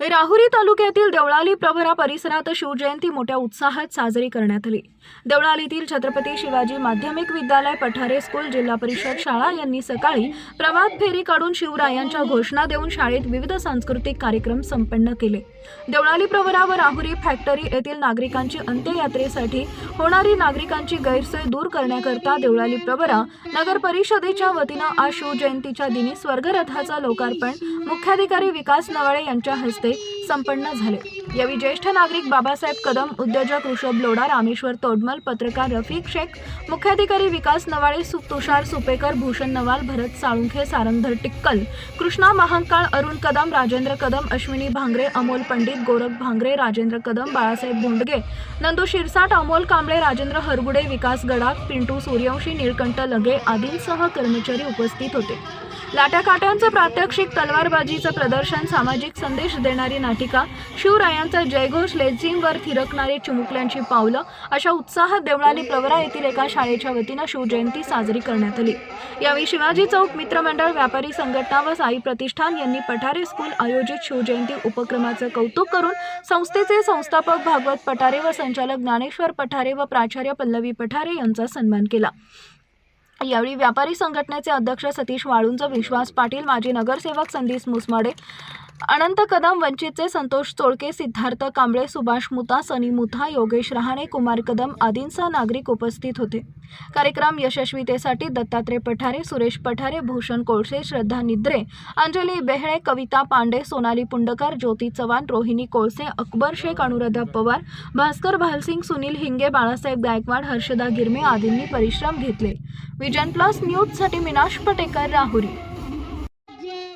राहुरी तालुक्यातील देवळाली प्रभरा परिसरात शिवजयंती मोठ्या उत्साहात साजरी करण्यात आली. देवळालीतील छत्रपती शिवाजी माध्यमिक विद्यालय पठारे स्कूल जिल्हा परिषद शाळा यांनी सकाळी प्रभात फेरी काढून शिवरायांच्या घोषणा देऊन शाळेत विविध सांस्कृतिक कार्यक्रम संपन्न केले. देवळाली प्रवरा व राहुरी फॅक्टरी येथील नागरिकांची अंत्ययात्रेसाठी होणारी नागरिकांची गैरसोय दूर करण्याकरता देवळाली प्रवरा नगर परिषदेच्या वतीनं आज शिवजयंतीच्या दिनी स्वर्गरथाचं लोकार्पण मुख्याधिकारी विकास नवाळे यांच्या हस्ते संपन्न झाले. यावेळी ज्येष्ठ नागरिक बाबासाहेब कदम उद्योजक ऋषभ लोढा रामेश्वर तोडमल पत्रकार रफिक शेख मुख्याधिकारी विकास नवाळे सु तुषार सुपेकर भूषण नवाल भरत साळुंखे सारंगधर टिक्कल कृष्णा महांकाळ अरुण कदम राजेंद्र कदम अश्विनी भांगरे अमोल पंडित गोरख भांगरे राजेंद्र कदम बाळासाहेब बोंडगे नंदू शिरसाट अमोल कांबळे राजेंद्र हरगुडे विकास गडाख पिंटू सूर्यवंशी निळकंठ लगे आदींसह कर्मचारी उपस्थित होते. लाट्याकाट्यांचं प्रात्यक्षिक तलवारबाजीचं प्रदर्शन सामाजिक संदेश देणारी नाटिका शिवरायांचा जयघोष लेझिमवर थिरकणारी चिमुकल्यांची पावलं अशा उत्साहात देवळाली प्रवरा येथील एका शाळेच्या वतीनं शिवजयंती साजरी करण्यात आली. यावेळी शिवाजी चौक मित्रमंडळ व्यापारी संघटना व साई प्रतिष्ठान यांनी पठारे स्कूल आयोजित शिवजयंती उपक्रमाचं कौतुक करून संस्थेचे संस्थापक भागवत पठारे व संचालक ज्ञानेश्वर पठारे व प्राचार्य पल्लवी पठारे यांचा सन्मान केला. यावेळी व्यापारी संघटनेचे अध्यक्ष सतीश वाळुंज विश्वास पाटील माजी नगरसेवक संदीप मुसमाडे अनंत कदम वंचितचे संतोष चोळके सिद्धार्थ कांबळे सुभाष मुता सनी मुथा योगेश रहाणे कुमार कदम आदींसह नागरिक उपस्थित होते. कार्यक्रम यशस्वीतेसाठी दत्तात्रय पठारे सुरेश पठारे भूषण कोळसे श्रद्धा निद्रे अंजली बेहळे कविता पांडे सोनाली पुंडकर ज्योती चव्हाण रोहिणी कोळसे अकबर शेख अनुराधा पवार भास्कर भालसिंग सुनील हिंगे बाळासाहेब गायकवाड हर्षदा गिरमे आदींनी परिश्रम घेतले. विजन प्लस न्यूजसाठी मिनाश पटेकर राहुरी.